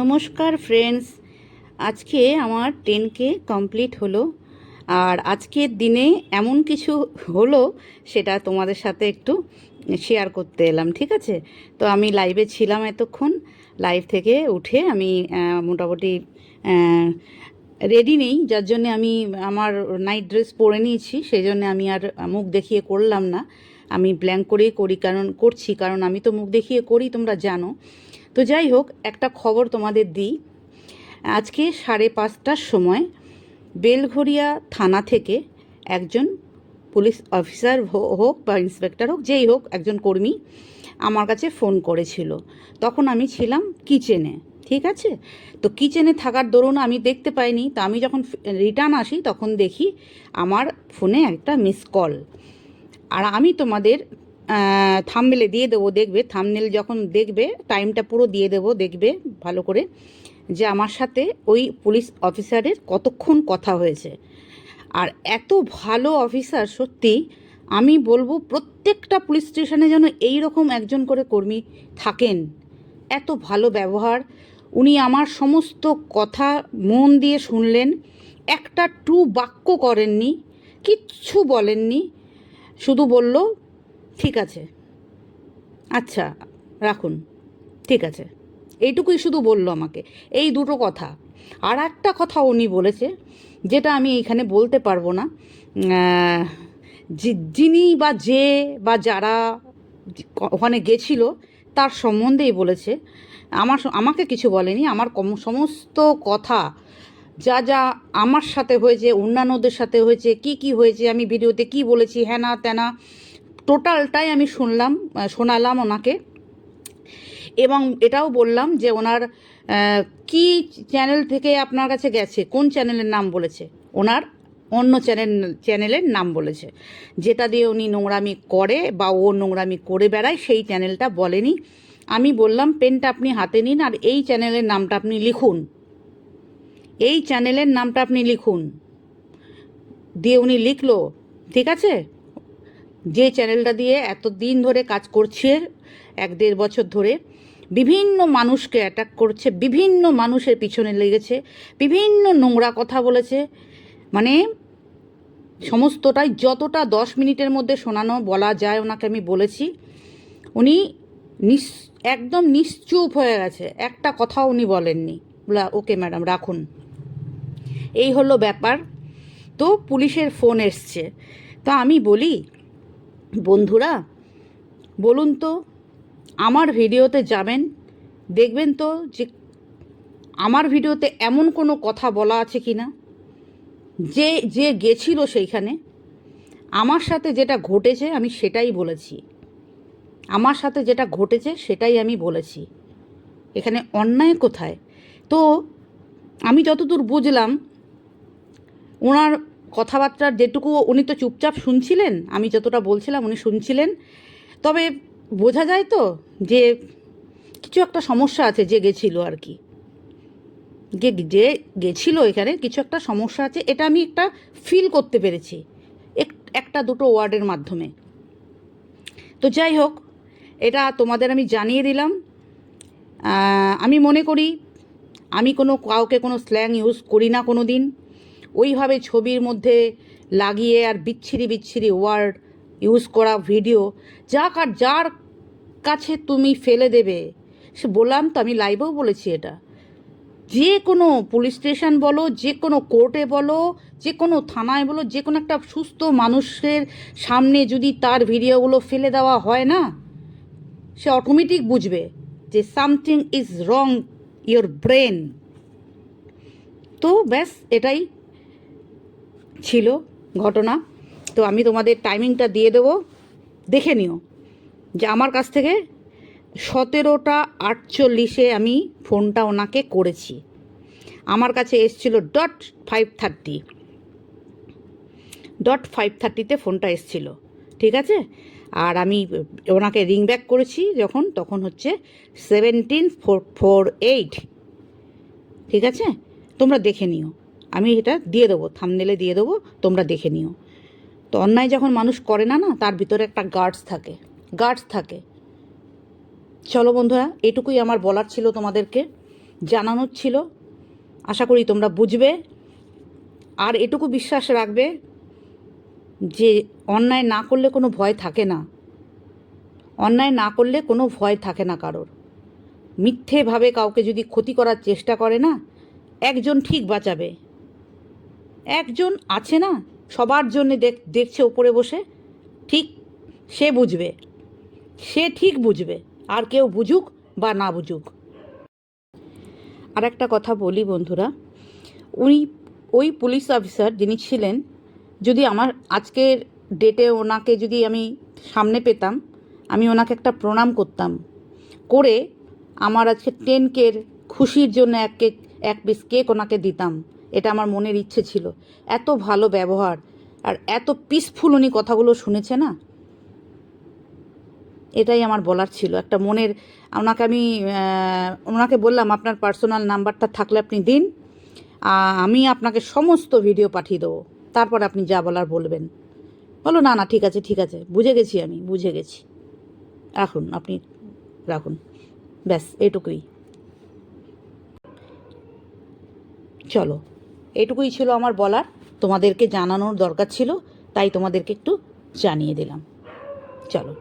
নমস্কার ফ্রেন্ডস আজকে আমার টেন কে কমপ্লিট হলো। আর আজকের দিনে এমন কিছু হলো সেটা তোমাদের সাথে একটু শেয়ার করতে এলাম, ঠিক আছে? তো আমি লাইভে ছিলাম এতক্ষণ। লাইভ থেকে উঠে আমি মোটামুটি রেডি নেই। যার জন্যে আমি আমার নাইট ড্রেস পরে নিয়েছি, সেই জন্য আমি আর মুখ দেখিয়ে করলাম না। আমি ব্ল্যাঙ্ক করেই করি, কারণ, করছি। কারণ আমি তো মুখ দেখিয়ে করি, তোমরা জানো। তো যাই হোক, একটা খবর তোমাদের দিই। আজকে সাড়ে পাঁচটার সময় বেলঘরিয়া থানা থেকে একজন পুলিশ অফিসার হোক বা ইন্সপেক্টর হোক, যেই হোক, একজন কর্মী আমার কাছে ফোন করেছিল। তখন আমি ছিলাম কিচেনে, ঠিক আছে? তো কিচেনে থাকার দরুন আমি দেখতে পাইনি। তো আমি যখন রিটার্ন আসি, তখন দেখি আমার ফোনে একটা মিস কল। আর আমি তোমাদের থামবেলে দিয়ে দেবো, দেখবে। থামনেল যখন দেখবে টাইমটা পুরো দিয়ে দেবো, দেখবে, ভালো করে। যে আমার সাথে ওই পুলিশ অফিসারের কতক্ষণ কথা হয়েছে। আর এত ভালো অফিসার সত্যি, আমি বলব প্রত্যেকটা পুলিশ স্টেশনে যেন এই রকম একজন করে কর্মী থাকেন। এত ভালো ব্যবহার। উনি আমার সমস্ত কথা মন দিয়ে শুনলেন। একটা টু বাক্য করেননি, কিচ্ছু বলেননি। শুধু বলল ঠিক আছে। আচ্ছা রাখুন। ঠিক আছে। এইটুকুই শুধু বলল আমাকে। এই দুটো কথা। আর একটা কথা উনি বলেছে, যেটা আমি এইখানে বলতে পারব না। যিনি বা যে বা যারা ওখানে গেছিল, তার সম্বন্ধেই বলেছে। আমার আমাকে কিছু বলেনি। আমার কম- সমস্ত কথা যা যা আমার সাথে হয়েছে, অন্যান্যদের সাথে হয়েছে, কি কি হয়েছে, আমি ভিডিওতে কি বলেছি হ্যানা ত্যানা টোটালটাই আমি শুনলাম শোনালাম ওনাকে। এবং এটাও বললাম যে ওনার কি চ্যানেল থেকে আপনার কাছে গেছে, কোন চ্যানেলের নাম বলেছে? ওনার অন্য চ্যানেল চ্যানেলের নাম বলেছে। যেটা দিয়ে উনি নোংরামি করে বা ও নোংরামি করে বেড়ায়, সেই চ্যানেলটা বলেনি। আমি বললাম, পেনটা আপনি হাতে নিন আর এই চ্যানেলের নামটা আপনি লিখুন। এই চ্যানেলের নামটা আপনি লিখুন। দিয়ে উনি লিখলো, ঠিক আছে? যে চ্যানেলটা দিয়ে এত দিন ধরে কাজ করছে, এক দেড় বছর ধরে, বিভিন্ন মানুষকে অ্যাটাক করছে, বিভিন্ন মানুষের পিছনে লেগেছে, বিভিন্ন নোংরা কথা বলেছে। মানে সমস্তটাই যতটা দশ মিনিটের মধ্যে শোনানো বলা যায় ওনাকে আমি বলেছি, উনি নিস, একদম নিশ্চুপ হয়ে গেছে। একটা কথাও উনি বলেননি। বলা, ওকে ম্যাডাম, রাখুন। এই হলো ব্যাপার। তো পুলিশের ফোন এসছে। তো আমি বলি বন্ধুরা, বলুন তো, আমার ভিডিওতে যাবেন, দেখবেন তো যে আমার ভিডিওতে এমন কোনো কথা বলা আছে কি না যে যে গেছিল সেইখানে, আমার সাথে যেটা ঘটেছে আমি সেটাই বলেছি। আমার সাথে যেটা ঘটেছে সেটাই আমি বলেছি। এখানে অন্যায় কোথায়? তো আমি যতদূর বুঝলাম, ওনার কথাবার্তার যেটুকু উনি তো চুপচাপ শুনছিলেন, আমি যতটা বলছিলাম উনি শুনছিলেন। তবে বোঝা যায় তো যে কিছু একটা সমস্যা আছে, যে গেছিল আর কি। যে গেছিল এখানে কিছু একটা সমস্যা আছে, এটা আমি একটা ফিল করতে পেরেছি, এক- একটা দুটো ওয়ার্ডের মাধ্যমে। তো যাই হোক, এটা তোমাদের আমি জানিয়ে দিলাম। আমি মনে করি, আমি কোনো কাউকে কোনো স্ল্যাং ইউজ করি না কোনো দিন ওইভাবে ছবির মধ্যে লাগিয়ে আর বিচ্ছিরি বিচ্ছিরি ওয়ার্ড ইউজ করা ভিডিও যা কার যার কাছে তুমি ফেলে দেবে। সে বললাম তো আমি লাইভেও বলেছি এটা। যে কোনো পুলিশ স্টেশন বলো, যে কোনো কোর্টে বলো, যে কোনো থানায় বলো, যে কোনো একটা সুস্থ মানুষের সামনে যদি তার ভিডিওগুলো ফেলে দেওয়া হয় না, সে অটোমেটিক বুঝবে যে something is wrong your brain তো ব্যাস, এটাই ছিল ঘটনা, তো আমি তোমাদের টাইমিংটা দিয়ে দেবো। দেখে নিও যে আমার কাছ থেকে সতেরোটা আটচল্লিশে আমি ফোনটা ওনাকে করেছি। আমার কাছে এসছিল dot five thirty dot five থার্টিতে ফোনটা এসছিল, ঠিক আছে? আর আমি ওনাকে রিং ব্যাক করেছি যখন, তখন হচ্ছে সেভেন্টিন ফোর ফোর এইট ঠিক আছে? তোমরা দেখে নিও। আমি এটা দিয়ে দেবো থামনেলে দিয়ে দেবো, তোমরা দেখে নিও। তো অন্যায় যখন মানুষ করে না না, তার ভিতরে একটা গার্ডস থাকে গার্ডস থাকে। চলো বন্ধুরা, এটুকুই আমার বলার ছিল তোমাদেরকে, জানানোর ছিল। আশা করি তোমরা বুঝবে। আর এটুকু বিশ্বাস রাখবে যে অন্যায় না করলে কোনো ভয় থাকে না। অন্যায় না করলে কোনো ভয় থাকে না কারোর। মিথ্যেভাবে কাউকে যদি ক্ষতি করার চেষ্টা করে না, একজন ঠিক বাঁচাবে। একজন আছে না, সবার জন্য দেখ, দেখছে ওপরে বসে, ঠিক সে বুঝবে, সে ঠিক বুঝবে, আর কেউ বুঝুক বা না বুঝুক। আর একটা কথা বলি বন্ধুরা, উনি, ওই পুলিশ অফিসার যিনি ছিলেন, যদি আমার আজকের ডেটে ওনাকে যদি আমি সামনে পেতাম, আমি ওনাকে একটা প্রণাম করতাম, করে আমার আজকে টেন কের খুশির জন্য এক কেক, এক পিস কেক ওনাকে দিতাম। এটা আমার মনের ইচ্ছে ছিল। এত ভালো ব্যবহার আর এত পিসফুল উনি কথাগুলো শুনেছে না? এটাই আমার বলার ছিল। একটা মনের, ওনাকে আমি ওনাকে বললাম, আপনার পার্সোনাল নাম্বারটা থাকলে আপনি দিন আমি আপনাকে সমস্ত ভিডিও পাঠিয়ে দেবো। তারপর আপনি যা বলার বলবেন। বলো না না, ঠিক আছে ঠিক আছে। বুঝে গেছি আমি, বুঝে গেছি। রাখুন, আপনি রাখুন। ব্যাস, এটুকুই। চলো। এইটুকুই ছিল আমার বলার। তোমাদেরকে জানানোর দরকার ছিল তাই তোমাদেরকে একটু জানিয়ে দিলাম। চলো।